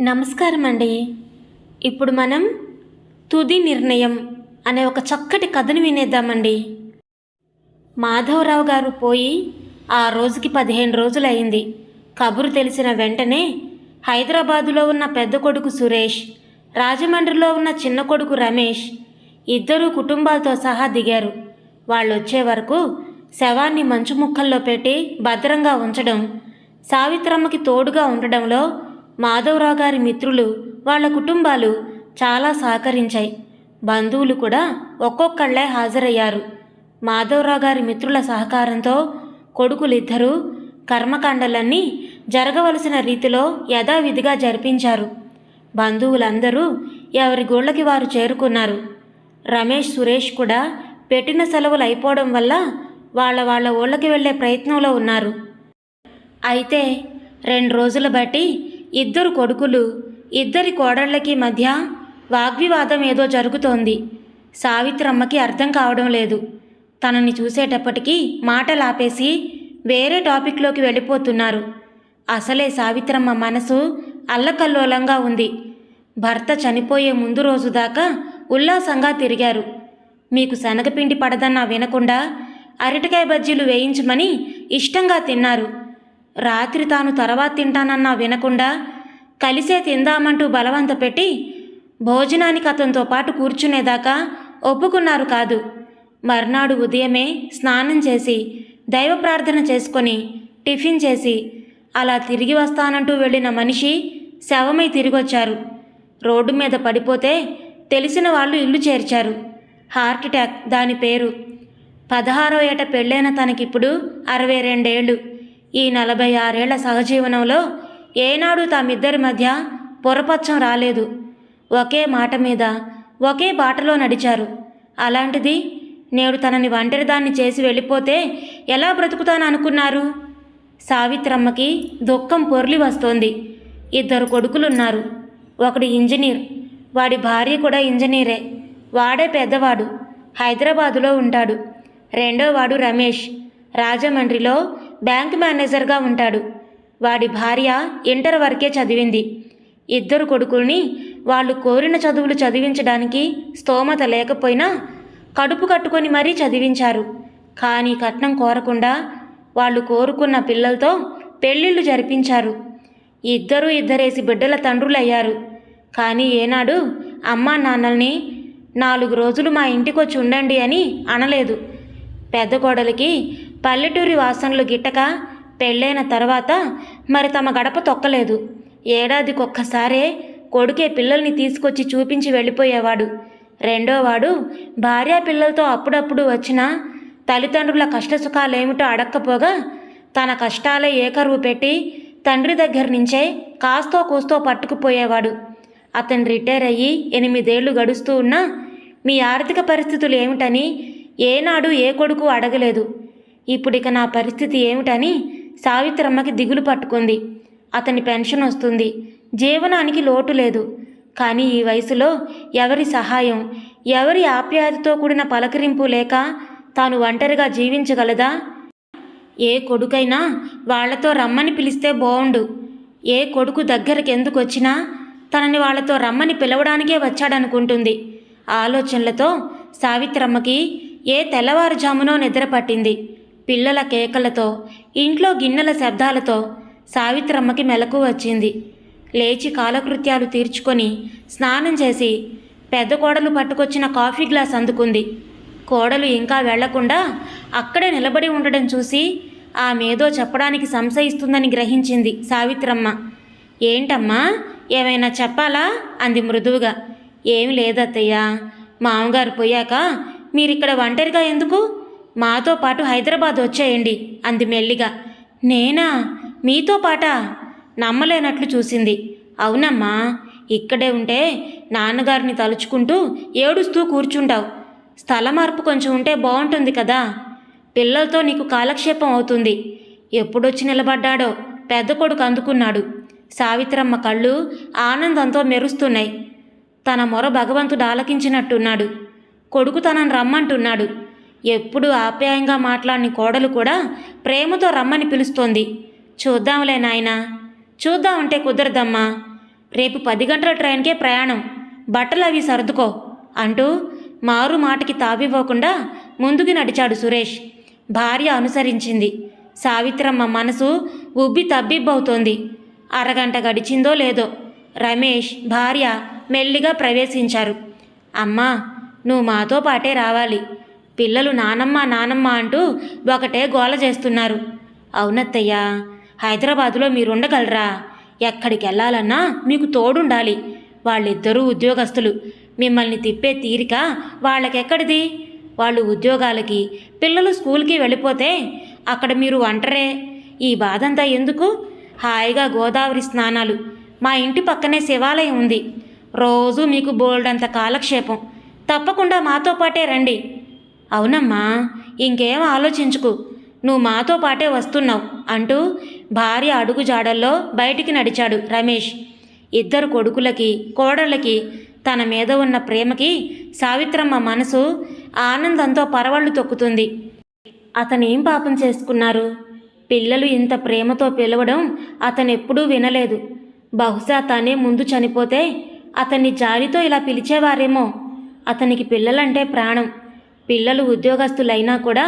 నమస్కారం అండి ఇప్పుడు మనం తుది నిర్ణయం అనే ఒక చక్కటి కథను వినేద్దామండి. మాధవరావు గారు పోయి ఆ రోజుకి పదిహేను రోజులయింది. కబురు తెలిసిన వెంటనే హైదరాబాదులో ఉన్న పెద్ద కొడుకు సురేష్ రాజమండ్రిలో ఉన్న చిన్న కొడుకు రమేష్ ఇద్దరూ కుటుంబాలతో సహా దిగారు. వాళ్ళు వచ్చే వరకు శవాన్ని మంచు ముక్కల్లో పెట్టి భద్రంగా ఉంచడం సావిత్రమ్మకి తోడుగా ఉండడంలో మాధవరావు గారి మిత్రులు వాళ్ళ కుటుంబాలు చాలా సహకరించాయి. బంధువులు కూడా ఒక్కొక్కళ్ళే హాజరయ్యారు. మాధవరావు గారి మిత్రుల సహకారంతో కొడుకులిద్దరూ కర్మకాండలన్నీ జరగవలసిన రీతిలో యథావిధిగా జరిపించారు. బంధువులందరూ ఎవరి గోళ్ళకి వారు చేరుకున్నారు. రమేష్ సురేష్ కూడా పెట్టిన సెలవులు అయిపోవడం వల్ల వాళ్ళ వాళ్ళ ఊళ్ళకి వెళ్ళే ప్రయత్నంలో ఉన్నారు. అయితే రెండు రోజుల బట్టి ఇద్దరు కొడుకులు ఇద్దరి కోడళ్ళకి మధ్య వాగ్వివాదం ఏదో జరుగుతోంది. సావిత్రమ్మకి అర్థం కావడం లేదు. తనని చూసేటప్పటికీ మాటలాపేసి వేరే టాపిక్లోకి వెళ్ళిపోతున్నారు. అసలే సావిత్రమ్మ మనసు అల్లకల్లోలంగా ఉంది. భర్త చనిపోయే ముందు రోజు దాకా ఉల్లాసంగా తిరిగారు. మీకు శనగపిండి పడదన్నా వినకుండా అరటికాయ బజ్జీలు వేయించమని ఇష్టంగా తిన్నారు. రాత్రి తాను తర్వాత తింటానన్నా వినకుండా కలిసే తిందామంటూ బలవంత పెట్టి భోజనానికి అతనితో పాటు కూర్చునేదాకా ఒప్పుకున్నారు కాదు. మర్నాడు ఉదయమే స్నానం చేసి దైవ ప్రార్థన చేసుకొని టిఫిన్ చేసి అలా తిరిగి వస్తానంటూ వెళ్ళిన మనిషి శవమై తిరిగొచ్చారు. రోడ్డు మీద పడిపోతే తెలిసిన వాళ్ళు ఇల్లు చేర్చారు. హార్ట్ అటాక్ దాని పేరు. పదహారో ఏట పెళ్ళైన తనకిప్పుడు అరవై రెండేళ్ళు. ఈ నలభై ఆరేళ్ళ సహజీవనంలో ఏనాడు తామిద్దరి మధ్య పొరపచ్చం రాలేదు. ఒకే మాట మీద ఒకే బాటలో నడిచారు. అలాంటిది నేడు తనని ఒంటరిదాన్ని చేసి వెళ్ళిపోతే ఎలా బ్రతుకుతాననుకున్నారు సావిత్రమ్మకి దుఃఖం పొర్లి వస్తోంది. ఇద్దరు కొడుకులున్నారు. ఒకడు ఇంజనీర్ వాడి భార్య కూడా ఇంజనీరే. వాడే పెద్దవాడు. హైదరాబాదులో ఉంటాడు. రెండోవాడు రమేష్. రాజమండ్రిలో బ్యాంక్ మేనేజర్గా ఉంటాడు. వాడి భార్య ఇంటర్ వరకే చదివింది. ఇద్దరు కొడుకుల్ని వాళ్ళు కోరిన చదువులు చదివించడానికి స్తోమత లేకపోయినా కడుపు కట్టుకొని మరీ చదివించారు. కానీ కట్నం కోరకుండా వాళ్ళు కోరుకున్న పిల్లలతో పెళ్ళిళ్ళు జరిపించారు. ఇద్దరూ ఇద్దరేసి బిడ్డల తండ్రులయ్యారు. కానీ ఏనాడు అమ్మా నాన్నల్ని నాలుగు రోజులు మా ఇంటికొచ్చి ఉండండి అని అనలేదు. పెద్ద కోడలికి పల్లెటూరి వాసనలు గిట్టక పెళ్ళైన తర్వాత మరి తమ గడప తొక్కలేదు. ఏడాదికొక్కసారే కొడుకే పిల్లల్ని తీసుకొచ్చి చూపించి వెళ్ళిపోయేవాడు. రెండోవాడు భార్య పిల్లలతో అప్పుడప్పుడు వచ్చిన తల్లిదండ్రుల కష్టసుఖాలేమిటో అడక్కపోగా తన కష్టాలే ఏకరువు పెట్టి తండ్రి దగ్గర నుంచే కాస్తో కూస్తో పట్టుకుపోయేవాడు. అతను రిటైర్ అయ్యి ఎనిమిదేళ్ళు గడుస్తూ ఉన్నా మీ ఆర్థిక పరిస్థితులు ఏమిటని ఏనాడు ఏ కొడుకు అడగలేదు. ఇప్పుడిక నా పరిస్థితి ఏమిటని సావిత్రమ్మకి దిగులు పట్టుకుంది. అతని పెన్షన్ వస్తుంది. జీవనానికి లోటు లేదు. కానీ ఈ వయసులో ఎవరి సహాయం ఎవరి ఆప్యాయతతో కూడిన పలకరింపు లేక తాను ఒంటరిగా జీవించగలదా? ఏ కొడుకైనా వాళ్ళతో రమ్మని పిలిస్తే బావుండు. ఏ కొడుకు దగ్గరికి ఎందుకు వచ్చినా తనని వాళ్ళతో రమ్మని పిలవడానికే వచ్చాడనుకుంటుంది. ఆలోచనలతో సావిత్రమ్మకి ఏ తెల్లవారుజామునో నిద్ర పట్టింది. పిల్లల కేకలతో ఇంట్లో గిన్నెల శబ్దాలతో సావిత్రమ్మకి మెలకు వచ్చింది. లేచి కాలకృత్యాలు తీర్చుకొని స్నానం చేసి పెద్ద కోడలు పట్టుకొచ్చిన కాఫీ గ్లాస్ అందుకుంది. కోడలు ఇంకా వెళ్ళకుండా అక్కడే నిలబడి ఉండడం చూసి ఆమెదో చెప్పడానికి సంశయిస్తుందని గ్రహించింది సావిత్రమ్మ. ఏంటమ్మా ఏమైనా చెప్పాలా? అంది మృదువుగా. ఏమి లేదత్తయ్యా మామగారు పోయాక మీరిక్కడ ఒంటరిగా ఎందుకు? మాతో పాటు హైదరాబాద్ వచ్చేయండి అంది మెల్లిగా. నేనా? మీతో పాటా? నమ్మలేనట్లు చూసింది. అవునమ్మా ఇక్కడే ఉంటే నాన్నగారిని తలుచుకుంటూ ఏడుస్తూ కూర్చుంటావు. స్థల మార్పు కొంచెం ఉంటే బాగుంటుంది కదా. పిల్లలతో నీకు కాలక్షేపం అవుతుంది. ఎప్పుడొచ్చి నిలబడ్డాడో పెద్ద కొడుకు అందుకున్నాడు. సావిత్రమ్మ కళ్ళు ఆనందంతో మెరుస్తున్నాయి. తన మొర భగవంతుడు ఆలకించినట్టున్నాడు. కొడుకు తనను రమ్మంటున్నాడు. ఎప్పుడు ఆప్యాయంగా మాట్లాడిన కోడలు కూడా ప్రేమతో రమ్మని పిలుస్తోంది. చూద్దాంలే నాయనా. చూద్దామంటే కుదరదమ్మా. రేపు పది గంటల ట్రైన్కే ప్రయాణం. బట్టలు అవి సర్దుకో. అంటూ మారు మాటకి తావివ్వకుండా ముందుకు నడిచాడు సురేష్. భార్య అనుసరించింది. సావిత్రమ్మ మనసు ఉబ్బి తబ్బిబ్బవుతోంది. అరగంట గడిచిందో లేదో రమేష్ భార్య మెల్లిగా ప్రవేశించారు. అమ్మా నువ్వు మాతో పాటే రావాలి. పిల్లలు నానమ్మ నానమ్మ అంటూ ఒకటే గోల చేస్తున్నారు. అవునత్తయ్య హైదరాబాదులో మీరుండగలరా? ఎక్కడికి వెళ్ళాలన్నా మీకు తోడుండాలి. వాళ్ళిద్దరూ ఉద్యోగస్తులు. మిమ్మల్ని తిప్పే తీరిక వాళ్ళకెక్కడిది? వాళ్ళు ఉద్యోగాలకి పిల్లలు స్కూల్కి వెళ్ళిపోతే అక్కడ మీరు ఒంటరే. ఈ బాధంతా ఎందుకు? హాయిగా గోదావరి స్నానాలు. మా ఇంటి పక్కనే శివాలయం ఉంది. రోజు మీకు బోల్డంత కాలక్షేపం. తప్పకుండా మాతో పాటే రండి. అవునమ్మా ఇంకేం ఆలోచించుకు. నువ్వు మాతో పాటే వస్తున్నావు అంటూ భార్య అడుగు జాడల్లో బయటికి నడిచాడు రమేష్. ఇద్దరు కొడుకులకి కోడళ్ళకి తన మీద ఉన్న ప్రేమకి సావిత్రమ్మ మనసు ఆనందంతో పరవళ్ళు తొక్కుతుంది. అతనేం పాపం చేసుకున్నారు? పిల్లలు ఇంత ప్రేమతో పిలవడం అతనెప్పుడూ వినలేదు. బహుశా తనే ముందు చనిపోతే అతన్ని జాలితో ఇలా పిలిచేవారేమో. అతనికి పిల్లలంటే ప్రాణం. పిల్లలు ఉద్యోగస్తులైనా కూడా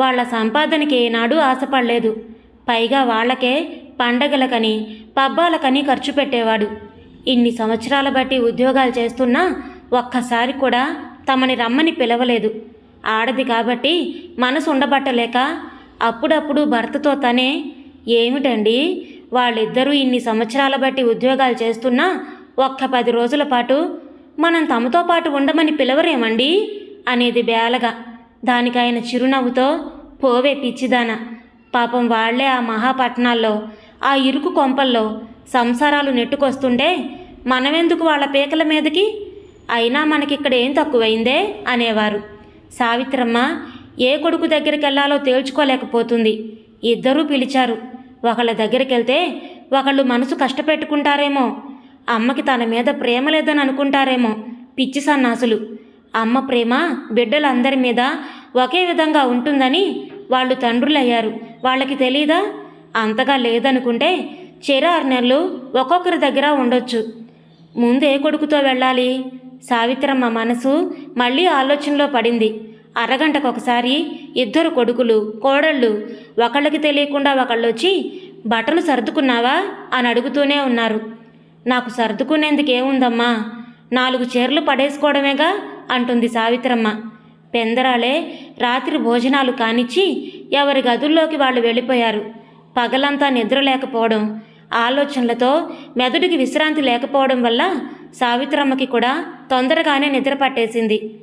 వాళ్ళ సంపాదనకి ఏనాడు ఆశపడలేదు. పైగా వాళ్ళకే పండగలకని పబ్బాలకని ఖర్చు పెట్టేవాడు. ఇన్ని సంవత్సరాల బట్టి ఉద్యోగాలు చేస్తున్నా ఒక్కసారి కూడా తమని రమ్మని పిలవలేదు. ఆడది కాబట్టి మనసు ఉండబట్టలేక అప్పుడప్పుడు భర్తతో తనే ఏమిటండి వాళ్ళిద్దరూ ఇన్ని సంవత్సరాల బట్టి ఉద్యోగాలు చేస్తున్నా ఒక్క పది రోజుల పాటు మనం తమతో పాటు ఉండమని పిలవరేమండి? అనేది బేలగా. దానికి ఆయన చిరునవ్వుతో పోవే పిచ్చిదాన పాపం వాళ్ళే ఆ మహాపట్నాల్లో ఆ ఇరుకు కొంపల్లో సంసారాలు నెట్టుకొస్తుంటే మనమెందుకు వాళ్ళ పీకల మీదకి? అయినా మనకిక్కడ ఏం తక్కువైందే? అనేవారు. సావిత్రమ్మ ఏ కొడుకు దగ్గరికి వెళ్ళాలో తేల్చుకోలేకపోతుంది. ఇద్దరూ పిలిచారు. ఒకళ్ళ దగ్గరికి వెళ్తే ఒకళ్ళు మనసు కష్టపెట్టుకుంటారేమో. అమ్మకి తన మీద ప్రేమ లేదని అనుకుంటారేమో పిచ్చి సన్నాసులు. అమ్మ ప్రేమ బిడ్డలందరి మీద ఒకే విధంగా ఉంటుందని వాళ్ళు తండ్రులయ్యారు. వాళ్ళకి తెలీదా? అంతగా లేదనుకుంటే చెరారు నెలలు ఒక్కొక్కరి దగ్గర ఉండొచ్చు. ముందు ఏ కొడుకుతో వెళ్ళాలి. సావిత్రమ్మ మనసు మళ్ళీ ఆలోచనలో పడింది. అరగంటకు ఒకసారి ఇద్దరు కొడుకులు కోడళ్ళు ఒకళ్ళకి తెలియకుండా ఒకళ్ళు వచ్చి బట్టలు సర్దుకున్నావా? అని అడుగుతూనే ఉన్నారు. నాకు సర్దుకునేందుకు ఏముందమ్మా నాలుగు చీరలు పడేసుకోవడమేగా? అంటుంది సావిత్రమ్మ. పెందరాలే రాత్రి భోజనాలు కానిచ్చి ఎవరి గదుల్లోకి వాళ్ళు వెళ్ళిపోయారు. పగలంతా నిద్ర లేకపోవడం ఆలోచనలతో మెదడుకి విశ్రాంతి లేకపోవడం వల్ల సావిత్రమ్మకి కూడా తొందరగానే నిద్ర పట్టేసింది.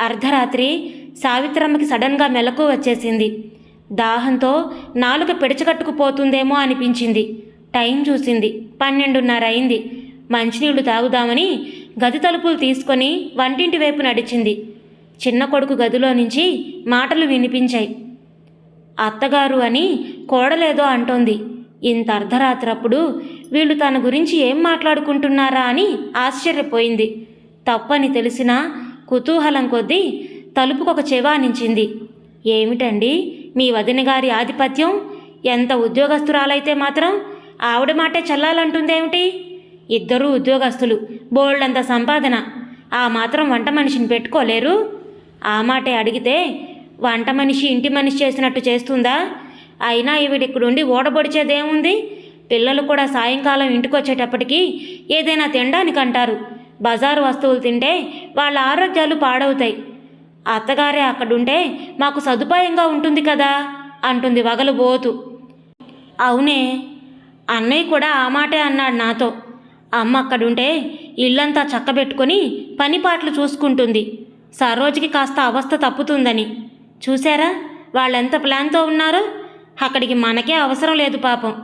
అర్ధరాత్రి సావిత్రమ్మకి సడన్గా మెలకు వచ్చేసింది. దాహంతో నాలుక పిడచకట్టుకుపోతుందేమో అనిపించింది. టైం చూసింది. పన్నెండున్నర అయింది. మంచినీళ్ళు తాగుదామని గది తలుపులు తీసుకొని వంటింటి వైపు నడిచింది. చిన్న కొడుకు గదిలో నుంచి మాటలు వినిపించాయి. అత్తగారు అని కోడలేదో అంటోంది. ఇంత అర్ధరాత్రప్పుడు వీళ్ళు తన గురించి ఏం మాట్లాడుకుంటున్నారా అని ఆశ్చర్యపోయింది. తప్పని తెలిసినా కుతూహలం కొద్దీ తలుపుకొక చెవానించింది ఏమిటండి మీ వదిన గారి ఆధిపత్యం? ఎంత ఉద్యోగస్తురాలైతే మాత్రం ఆవిడ మాటే చల్లాలంటుందేమిటి? ఇద్దరూ ఉద్యోగస్తులు. బోల్డంత సంపాదన. ఆ మాత్రం వంట మనిషిని పెట్టుకోలేరు. ఆ మాటే అడిగితే వంట మనిషి ఇంటి మనిషి చేసినట్టు చేస్తుందా? అయినా ఈవిడిక్కడుండి ఓడబొడిచేదేముంది? పిల్లలు కూడా సాయంకాలం ఇంటికొచ్చేటప్పటికి ఏదైనా తినడానికి అంటారు బజారు వస్తువులు తింటే వాళ్ళ ఆరోగ్యాలు పాడవుతాయి. అత్తగారే అక్కడుంటే మాకు సదుపాయంగా ఉంటుంది కదా? అంటుంది వగలుబోతు అవునే. అన్నయ్య కూడా ఆ మాటే అన్నాడు నాతో. అమ్మ అక్కడుంటే ఇల్లంతా చక్కబెట్టుకొని పనిపాట్లు చూసుకుంటుంది. సరోజుకి కాస్త అవస్థ తప్పుతుందని. చూశారా? వాళ్ళెంత ప్లాన్తో ఉన్నారో? అక్కడికి మనకే అవసరం లేదు పాపం.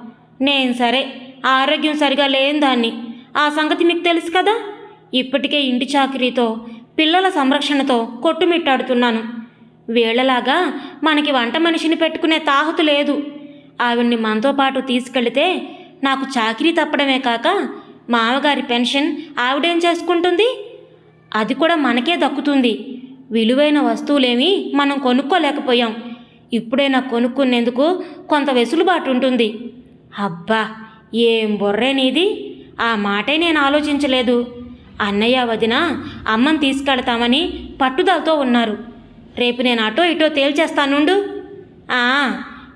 నేను సరే ఆరోగ్యం సరిగా లేని దాన్ని. ఆ సంగతి మీకు తెలుసు కదా? ఇప్పటికే ఇంటి చాకరీతో పిల్లల సంరక్షణతో కొట్టుమిట్టాడుతున్నాను. వీళ్ళలాగా మనకి వంట మనిషిని పెట్టుకునే తాహతు లేదు. ఆవిడ్ని మనతో పాటు తీసుకెళితే నాకు చాకరీ తప్పడమే కాక మామగారి పెన్షన్ ఆవిడేం చేసుకుంటుంది? అది కూడా మనకే దక్కుతుంది. విలువైన వస్తువులేమీ మనం కొనుక్కోలేకపోయాం. ఇప్పుడైనా కొనుక్కునేందుకు కొంత వెసులుబాటు ఉంటుంది. అబ్బా ఏం బొర్రే నీది? ఆ మాటే నేను ఆలోచించలేదు. అన్నయ్య వదిన అమ్మని తీసుకెళ్తామని పట్టుదలతో ఉన్నారు. రేపు నేను అటో ఇటో తేల్చేస్తానుండు.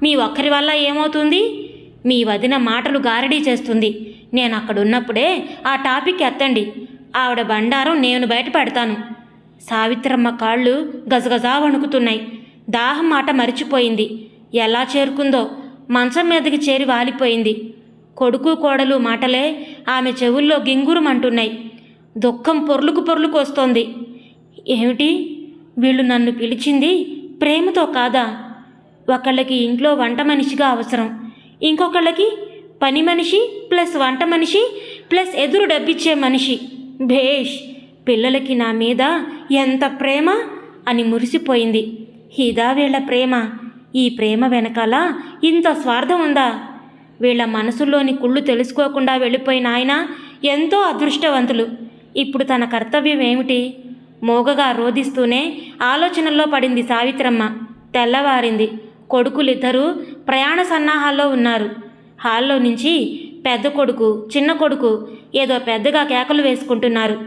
మీ ఒక్కరి వల్ల ఏమవుతుంది? మీ వదిన మాటలు గారడీ చేస్తుంది. నేను అక్కడ ఉన్నప్పుడే ఆ టాపిక్ ఎత్తండి. ఆవిడ బండారం నేను బయట పెడతాను. సావిత్రమ్మ కాళ్ళు గజగజా వణుకుతున్నాయి. దాహం మాట మరిచిపోయింది. ఎలా చేరుకుందో మంచం మీదకి చేరి వాలిపోయింది. కొడుకు కోడలు మాటలే ఆమె చెవుల్లో గింగురుమంటున్నాయి. దుఃఖం పొర్లుకు పొర్లుకు వస్తోంది. ఏమిటి? వీళ్ళు నన్ను పిలిచింది ప్రేమతో కాదా? ఒకళ్ళకి ఇంట్లో వంట మనిషిగా అవసరం. ఇంకొకళ్ళకి పని మనిషి ప్లస్ వంట మనిషి ప్లస్ ఎదురు డబ్బిచ్చే మనిషి. భేష్ పిల్లలకి నా మీద ఎంత ప్రేమ అని మురిసిపోయింది. ఇదా వీళ్ళ ప్రేమ. ఈ ప్రేమ వెనకాల ఇంత స్వార్థం ఉందా? వీళ్ళ మనసుల్లోని కుళ్ళు తెలుసుకోకుండా వెళ్ళిపోయిన ఆయన ఎంతో అదృష్టవంతులు. ఇప్పుడు తన కర్తవ్యం ఏమిటి? మోగగా రోధిస్తూనే ఆలోచనల్లో పడింది సావిత్రమ్మ. తెల్లవారింది. కొడుకులిద్దరూ ప్రయాణ సన్నాహాల్లో ఉన్నారు. హాల్లో నుంచి పెద్ద కొడుకు చిన్న కొడుకు ఏదో పెద్దగా కేకలు వేసుకుంటున్నారు.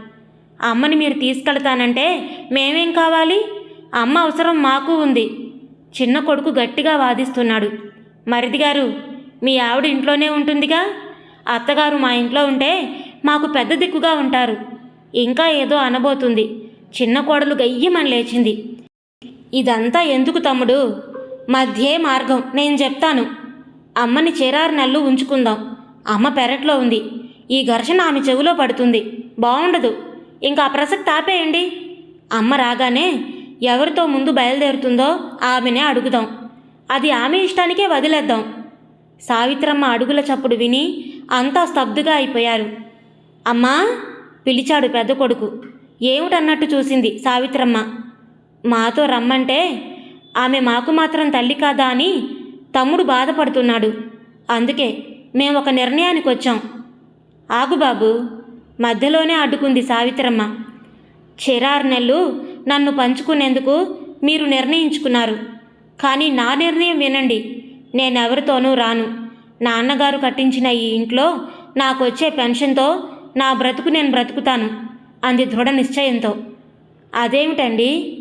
అమ్మని మీరు తీసుకెళ్తానంటే మేమేం కావాలి? అమ్మ అవసరం మాకు ఉంది. చిన్న కొడుకు గట్టిగా వాదిస్తున్నాడు. మరిది గారు మీ ఆవిడ ఇంట్లోనే ఉంటుందిగా? అత్తగారు మా ఇంట్లో ఉంటే మాకు పెద్ద దిక్కుగా ఉంటారు. ఇంకా ఏదో అనబోతుంది. చిన్న కోడలు గయ్యమని లేచింది. ఇదంతా ఎందుకు తమ్ముడు? మధ్యే మార్గం. నేను చెప్తాను. అమ్మని చేరారు నల్లు ఉంచుకుందాం. అమ్మ పెరట్లో ఉంది. ఈ ఘర్షణ ఆమె చెవిలో పడుతుంది. బాగుండదు ఇంకా ఆ ప్రసక్తి ఆపేయండి. అమ్మ రాగానే ఎవరితో ముందు బయలుదేరుతుందో ఆమెనే అడుగుదాం. అది ఆమె ఇష్టానికే వదిలేద్దాం. సావిత్రమ్మ అడుగుల చప్పుడు విని అంతా స్తబ్దుగా అయిపోయారు. అమ్మా! పిలిచాడు పెద్ద కొడుకు. ఏమిటన్నట్టు చూసింది సావిత్రమ్మ. మాతో రమ్మంటే ఆమె మాకు మాత్రం తల్లి కాదా అని తమ్ముడు బాధపడుతున్నాడు. అందుకే మేము ఒక నిర్ణయానికి వచ్చాం ఆగు బాబు మధ్యలోనే అడ్డుకుంది సావిత్రమ్మ. చిరారు నెలలు నన్ను పంచుకునేందుకు మీరు నిర్ణయించుకున్నారు. కానీ నా నిర్ణయం వినండి నేనెవరితోనూ రాను. నాన్నగారు కట్టించిన ఈ ఇంట్లో నాకు వచ్చే పెన్షన్తో నా బ్రతుకు నేను బ్రతుకుతాను అంది దృఢ నిశ్చయంతో. అదేమిటండి?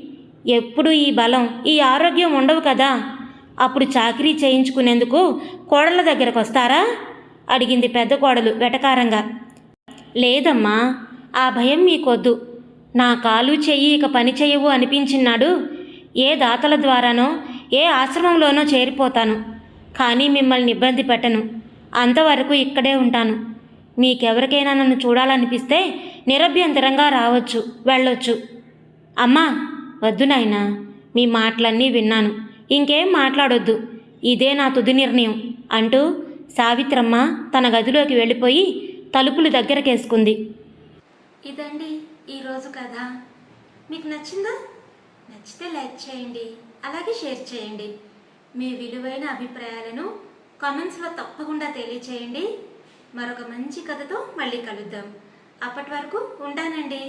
ఎప్పుడు ఈ బలం ఈ ఆరోగ్యం ఉండవు కదా? అప్పుడు చాకరీ చేయించుకునేందుకు కోడళ్ళ దగ్గరకు వస్తారా? అడిగింది పెద్ద కోడలు వెటకారంగా. లేదమ్మా ఆ భయం మీకొద్దు. నా కాలు చెయ్యి ఇక పని చెయ్యవు అనిపించినాడు ఏ దాతల ద్వారానో ఏ ఆశ్రమంలోనో చేరిపోతాను. కానీ మిమ్మల్ని ఇబ్బంది పెట్టను. అంతవరకు ఇక్కడే ఉంటాను. మీకెవరికైనా నన్ను చూడాలనిపిస్తే నిరభ్యంతరంగా రావచ్చు వెళ్ళొచ్చు. అమ్మా వద్దు నాయనా మీ మాటలన్నీ విన్నాను. ఇంకేం మాట్లాడొద్దు. ఇదే నా తుది నిర్ణయం అంటూ సావిత్రమ్మ తన గదిలోకి వెళ్ళిపోయి తలుపులు దగ్గరకేసుకుంది. ఇదండి ఈరోజు కథ. మీకు నచ్చిందా? నచ్చితే లైక్ చేయండి అలాగే షేర్ చేయండి. మీ విలువైన అభిప్రాయాలను కామెంట్స్లో తప్పకుండా తెలియచేయండి. మరొక మంచి కథతో మళ్ళీ కలుద్దాం. అప్పటి వరకు ఉంటానండి.